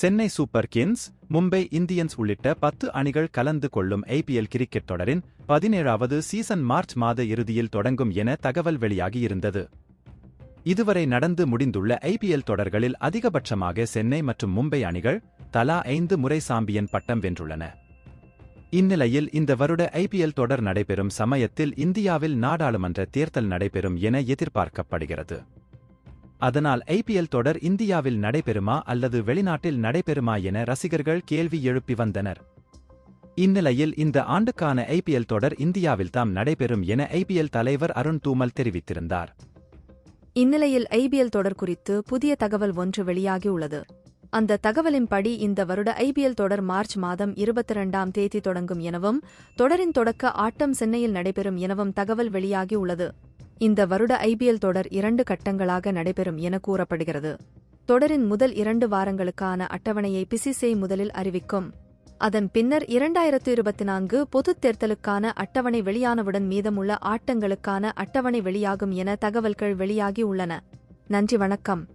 Chennai Super Kings Mumbai Indians உள்ளிட்ட பத்து அணிகள் கலந்து கொள்ளும் ஐபிஎல் கிரிக்கெட் தொடரின் பதினேழாவது சீசன் மார்ச் மாத இறுதியில் தொடங்கும் என தகவல் வெளியாகியிருந்தது. இதுவரை நடந்து முடிந்துள்ள ஐபிஎல் தொடர்களில் அதிகபட்சமாக சென்னை மற்றும் மும்பை அணிகள் தலா ஐந்து முறை சாம்பியன் பட்டம் வென்றுள்ளன. இந்நிலையில் இந்த வருட ஐபிஎல் தொடர் நடைபெறும் சமயத்தில் இந்தியாவில் நாடாளுமன்ற தேர்தல் நடைபெறும் என எதிர்பார்க்கப்படுகிறது. அதனால் ஐபிஎல் தொடர் இந்தியாவில் நடைபெறுமா அல்லது வெளிநாட்டில் நடைபெறுமா என ரசிகர்கள் கேள்வி எழுப்பி வந்தனர். இந்நிலையில் இந்த ஆண்டுக்கான ஐபிஎல் தொடர் இந்தியாவில்தாம் நடைபெறும் என ஐபிஎல் தலைவர் அருண் தூமல் தெரிவித்திருந்தார். இந்நிலையில் ஐபிஎல் தொடர் குறித்து புதிய தகவல் ஒன்று வெளியாகியுள்ளது அந்த தகவலின்படி இந்த வருட ஐபிஎல் தொடர் மார்ச் மாதம் இருபத்தி இரண்டாம் தேதி தொடங்கும் எனவும் தொடரின் தொடக்க ஆட்டம் சென்னையில் நடைபெறும் எனவும் தகவல் வெளியாகியுள்ளது இந்த வருட ஐபிஎல் தொடர் இரண்டு கட்டங்களாக நடைபெறும் என கூறப்படுகிறது. தொடரின் முதல் இரண்டு வாரங்களுக்கான அட்டவணையை பிசிசிஐ முதலில் அறிவிக்கும். அதன் பின்னர் இரண்டாயிரத்து இருபத்தி நான்கு பொதுத் தேர்தலுக்கான அட்டவணை வெளியானவுடன் மீதமுள்ள ஆட்டங்களுக்கான அட்டவணை வெளியாகும் என தகவல்கள் வெளியாகி உள்ளன. நன்றி வணக்கம்.